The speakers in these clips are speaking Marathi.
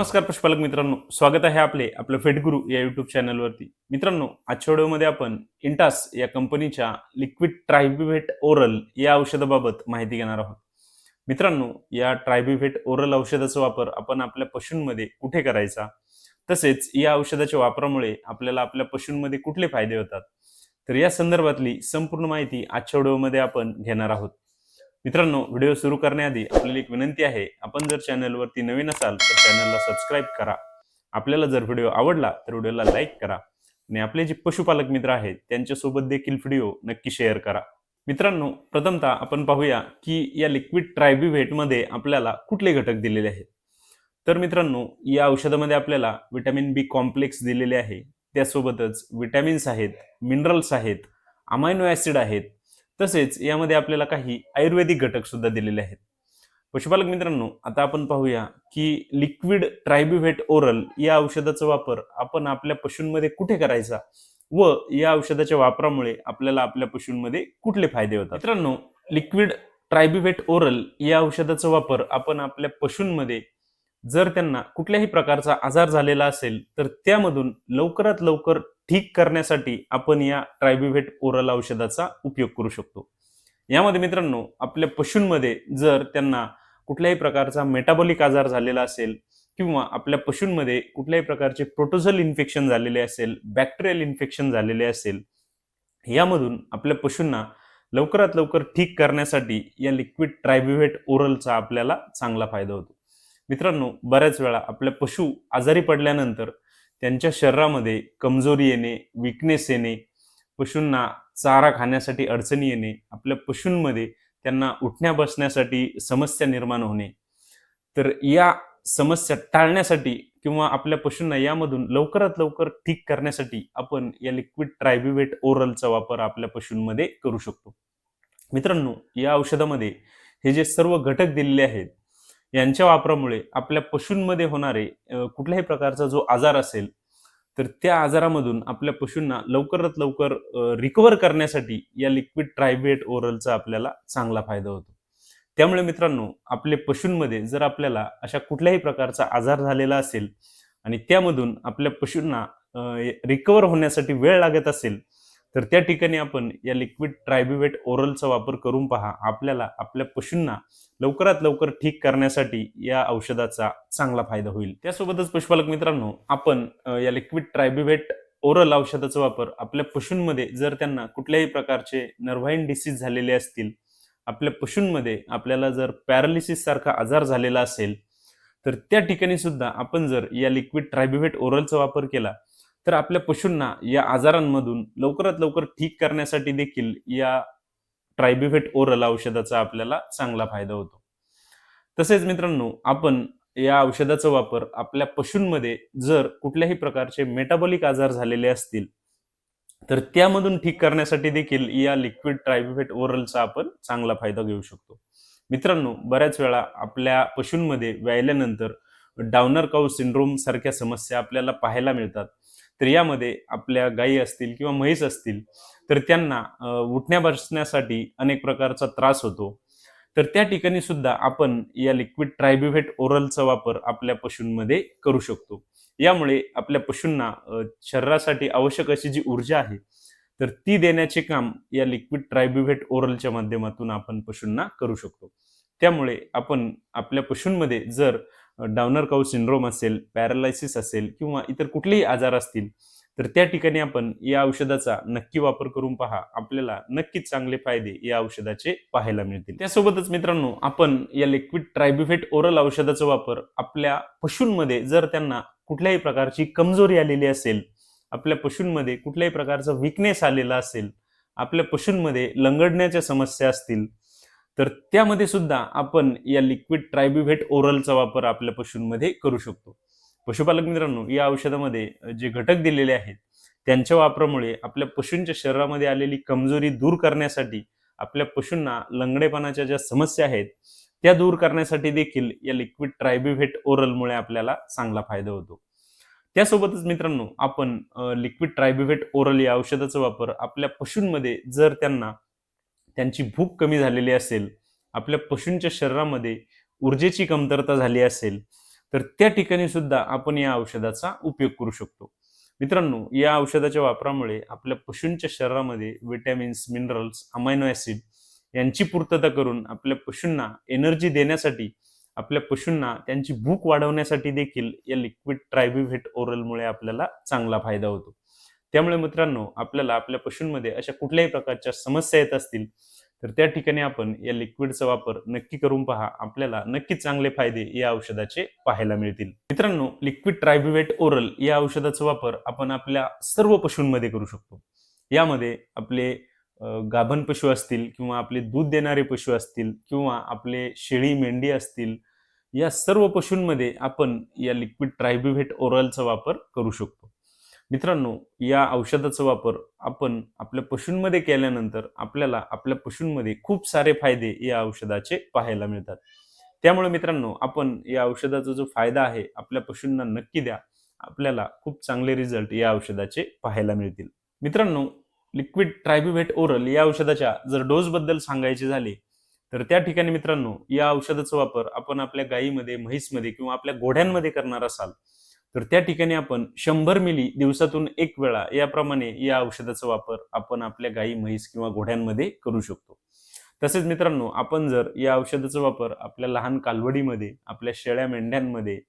नमस्कार पशुपालक मित्रांनो. स्वागत आहे आपले आपलं फेटगुरु या युट्यूब चॅनलवरती मित्रांनो आजच्या व्हिडिओमध्ये आपण इंटास या कंपनीच्या लिक्विड ट्रायबिव्हेट ओरल या औषधाबाबत माहिती घेणार आहोत. मित्रांनो या ट्रायबिव्हेट ओरल औषधाचा वापर आपण आपल्या पशूंमध्ये कुठे करायचा? तसेच या औषधाच्या वापरामुळे आपल्याला आपल्या पशूंमध्ये कुठले फायदे होतात? तर या संदर्भातली संपूर्ण माहिती आजच्या व्हिडिओमध्ये आपण घेणार आहोत. मित्रांनो व्हिडिओ सुरू करण्याआधी आपल्याला एक विनंती आहे. आपण जर चॅनलवरती नवीन असाल तर चॅनलला सबस्क्राईब करा. आपल्याला जर व्हिडिओ आवडला तर व्हिडिओला लाईक करा. आणि आपले जे पशुपालक मित्र आहेत त्यांच्यासोबत देखील व्हिडिओ नक्की शेअर करा. मित्रांनो प्रथमतः आपण पाहूया की या लिक्विड ट्रायबिव्हेटमध्ये आपल्याला कुठले घटक दिलेले आहेत. तर मित्रांनो या औषधामध्ये आपल्याला विटॅमिन बी कॉम्प्लेक्स दिलेले आहे. त्यासोबतच विटॅमिन्स आहेत मिनरल्स आहेत अमायनो ॲसिड आहेत तसेच यामध्ये आपल्याला काही आयुर्वेदिक घटक सुद्धा दिलेले आहेत. पशुपालक मित्रांनो आता आपण पाहूया की लिक्विड ट्रायबिव्हेट ओरल या औषधाचा वापर आपण आपल्या पशूंमध्ये कुठे करायचा व या औषधाच्या वापरामुळे आपल्याला आपल्या पशूंमध्ये कुठले फायदे होतात? मित्रांनो लिक्विड ट्रायबिव्हेट ओरल या औषधाचा वापर आपण आपल्या पशूंमध्ये जर त्यांना कुठल्याही प्रकारचा आजार झालेला असेल तर त्यामधून लवकरात लवकर ठीक करण्यासाठी आपण या ट्रायबिव्हेट ओरल औषधाचा उपयोग करू शकतो. यामध्ये मित्रांनो आपल्या पशूंमध्ये जर त्यांना कुठल्याही प्रकारचा मेटाबॉलिक आजार झालेला असेल किंवा आपल्या पशूंमध्ये कुठल्याही प्रकारचे प्रोटोझल इन्फेक्शन झालेले असेल बॅक्टेरियल इन्फेक्शन झालेले असेल यामधून आपल्या पशूंना लवकरात लवकर ठीक करण्यासाठी या लिक्विड ट्रायबिव्हेट ओरलचा आपल्याला चांगला फायदा होतो. मित्रांनो बऱ्याच वेळा आपल्या पशु आजारी पडल्यानंतर त्यांच्या शरीरामध्ये कमजोरी येणे विकनेस येणे पशूंना चारा खाण्यासाठी अडचणी येणे आपल्या पशूंमध्ये त्यांना उठण्या बसण्यासाठी समस्या निर्माण होणे. तर या समस्या टाळण्यासाठी किंवा आपल्या पशूंना यामधून लवकरात लवकर ठीक करण्यासाठी आपण या लिक्विड ट्रायबिवेट ओरलचा वापर आपल्या पशूंमध्ये करू शकतो. मित्रांनो या औषधामध्ये हे जे सर्व घटक दिलेले आहेत यांच्या वापरामुळे आपल्या पशूंमध्ये होणारे कुठल्याही प्रकारचा जो आजार असेल तर त्या आजारामधून आपल्या पशूंना लवकरात लवकर रिकवर करण्यासाठी या लिक्विड ट्रायबेट ओरलचा आपल्याला चांगला फायदा होतो. त्यामुळे मित्रांनो आपले पशूंमध्ये जर आपल्याला अशा कुठल्याही प्रकारचा आजार झालेला असेल आणि त्यामधून आपल्या पशूंना रिकवर होण्यासाठी वेळ लागत असेल तर त्या ठिकाणी आपण या लिक्विड ट्रायबिवेट ओरलचा वापर करून पहा. आपल्याला आपल्या पशूंना लवकरात लवकर ठीक करण्यासाठी या औषधाचा चांगला फायदा होईल. त्यासोबतच पशुपालक मित्रांनो आपण या लिक्विड ट्रायबिवेट ओरल औषधाचा वापर आपल्या पशूंमध्ये जर त्यांना कुठल्याही प्रकारचे नर्व्हाईन डिसीज झालेले असतील आपल्या पशूंमध्ये आपल्याला जर पॅरालिसिस सारखा आजार झालेला असेल तर त्या ठिकाणी सुद्धा आपण जर या लिक्विड ट्रायबिवेट ओरलचा वापर केला तर आपल्या पशूंना या आजारांमधून लवकरात लवकर ठीक करण्यासाठी देखील या ट्रायबिफेट ओरल औषधाचा आपल्याला चांगला फायदा होतो. तसेच मित्रांनो आपण या औषधाचा वापर आपल्या पशूंमध्ये जर कुठल्याही प्रकारचे मेटाबॉलिक आजार झालेले असतील तर त्यामधून ठीक करण्यासाठी देखील या लिक्विड ट्रायबिफेट ओरलचा आपण चांगला फायदा घेऊ शकतो. मित्रांनो बऱ्याच वेळा आपल्या पशूंमध्ये व्यायल्यानंतर डाउनर काऊ सिंड्रोम सारख्या समस्या आपल्याला पाहायला मिळतात. तर यामध्ये आपल्या गायी असतील किंवा म्हैस असतील तर त्यांना उठण्या बसण्यासाठी अनेक प्रकारचा त्रास होतो. तर त्या ठिकाणी सुद्धा आपण या लिक्विड ट्रायबिव्हेट ओरलचा वापर आपल्या पशूंमध्ये करू शकतो. यामुळे आपल्या पशूंना शरीरासाठी आवश्यक अशी जी ऊर्जा आहे तर ती देण्याचे काम या लिक्विड ट्रायबिव्हेट ओरलच्या माध्यमातून आपण पशूंना करू शकतो. त्यामुळे आपण आपल्या पशूंमध्ये जर डाउनर काऊ सिंड्रोम असेल पॅरालायसिस असेल किंवा इतर कुठलेही आजार असतील तर त्या ठिकाणी आपण या औषधाचा नक्की वापर करून पहा. आपल्याला नक्कीच चांगले फायदे या औषधाचे पाहायला मिळतील. त्यासोबतच मित्रांनो आपण या लिक्विड ट्रायबिफेट ओरल औषधाचा वापर आपल्या पशूंमध्ये जर त्यांना कुठल्याही प्रकारची कमजोरी आलेली असेल आपल्या पशूंमध्ये कुठल्याही प्रकारचा विकनेस आलेला असेल आपल्या पशूंमध्ये लंगडण्याच्या समस्या असतील तर त्यामध्ये सुद्धा आपण या लिक्विड ट्रायब्युव्हेट ओरलचा वापर आपल्या पशूंमध्ये करू शकतो. पशुपालक मित्रांनो या औषधामध्ये जे घटक दिलेले आहेत त्यांच्या वापरामुळे आपल्या पशूंच्या शरीरामध्ये आलेली कमजोरी दूर करण्यासाठी आपल्या पशूंना लंगडेपणाच्या ज्या समस्या आहेत त्या दूर करण्यासाठी देखील या लिक्विड ट्रायब्युव्हेट ओरलमुळे आपल्याला चांगला फायदा होतो. त्यासोबतच मित्रांनो आपण लिक्विड ट्रायब्युव्हेट ओरल या औषधाचा वापर आपल्या पशूंमध्ये जर त्यांना त्यांची भूक कमी झालेली असेल आपल्या पशूंच्या शरीरामध्ये ऊर्जेची कमतरता झाली असेल तर त्या ठिकाणी सुद्धा आपण या औषधाचा उपयोग करू शकतो. मित्रांनो या औषधाच्या वापरामुळे आपल्या पशूंच्या शरीरामध्ये विटॅमिन्स मिनरल्स अमायनो ऍसिड यांची पूर्तता करून आपल्या पशूंना एनर्जी देण्यासाठी आपल्या पशूंना त्यांची भूक वाढवण्यासाठी देखील या लिक्विड ट्रायबिव्हेट ओरलमुळे आपल्याला चांगला फायदा होतो. त्यामुळे मित्रांनो आपल्याला आपल्या पशूंमध्ये अशा कुठल्याही प्रकारच्या समस्या येत असतील तर त्या ठिकाणी आपण या लिक्विडचा वापर नक्की करून पहा. आपल्याला नक्की चांगले फायदे या औषधाचे पाहायला मिळतील. मित्रांनो लिक्विड ट्रायबिवेट ओरल या औषधाचा वापर आपण आपल्या सर्व पशूंमध्ये करू शकतो. यामध्ये आपले गाभण पशु असतील किंवा आपले दूध देणारे पशु असतील किंवा आपले शेळी मेंढी असतील या सर्व पशूंमध्ये आपण या लिक्विड ट्रायबिव्हेट ओरलचा वापर करू शकतो. मित्रांनो या औषधाचा वापर आपण आपल्या पशूंमध्ये केल्यानंतर आपल्याला आपल्या पशूंमध्ये खूप सारे फायदे या औषधाचे पाहायला मिळतात. त्यामुळे मित्रांनो आपण या औषधाचा जो फायदा आहे आपल्या पशूंना नक्की द्या. आपल्याला खूप चांगले रिझल्ट या औषधाचे पाहायला मिळतील. मित्रांनो लिक्विड ट्रायबिव्हेट ओरल या औषधाच्या जर डोसबद्दल सांगायचे झाले तर त्या ठिकाणी मित्रांनो या औषधाचा वापर आपण आपल्या गायीमध्ये म्हैसमध्ये किंवा आपल्या घोड्यांमध्ये करणार असाल तर त्या ठिकाणी आपण शंभर मिली दिवसातून एक वेळा याप्रमाणे या औषधाचा वापर आपण आपल्या गायी म्हैस किंवा घोड्यांमध्ये करू शकतो. तसेच मित्रांनो आपण जर या औषधाचा वापर आपल्या लहान कालवडीमध्ये आपल्या शेळ्या मेंढ्यांमध्ये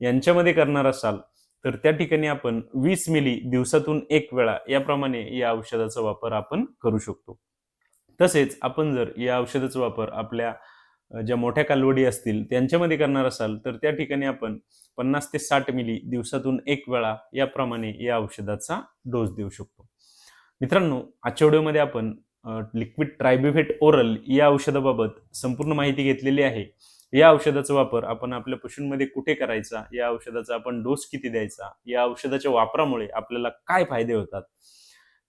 यांच्यामध्ये करणार असाल तर त्या ठिकाणी आपण वीस मिली दिवसातून एक वेळा याप्रमाणे या औषधाचा वापर आपण करू शकतो. तसेच आपण जर या औषधाचा वापर आपल्या ज्या मोठ्या कालवडी असतील त्यांच्यामध्ये करणार असाल तर त्या ठिकाणी आपण पन्नास ते साठ मिली दिवसातून एक वेळा याप्रमाणे या औषधाचा डोस देऊ शकतो. मित्रांनो आजच्या व्हिडिओमध्ये आपण लिक्विड ट्रायबिव्हेट ओरल या औषधाबाबत संपूर्ण माहिती घेतलेली आहे. या औषधाचा वापर आपण आपल्या पशूंमध्ये कुठे करायचा या औषधाचा आपण डोस किती द्यायचा या औषधाच्या वापरामुळे आपल्याला काय फायदे होतात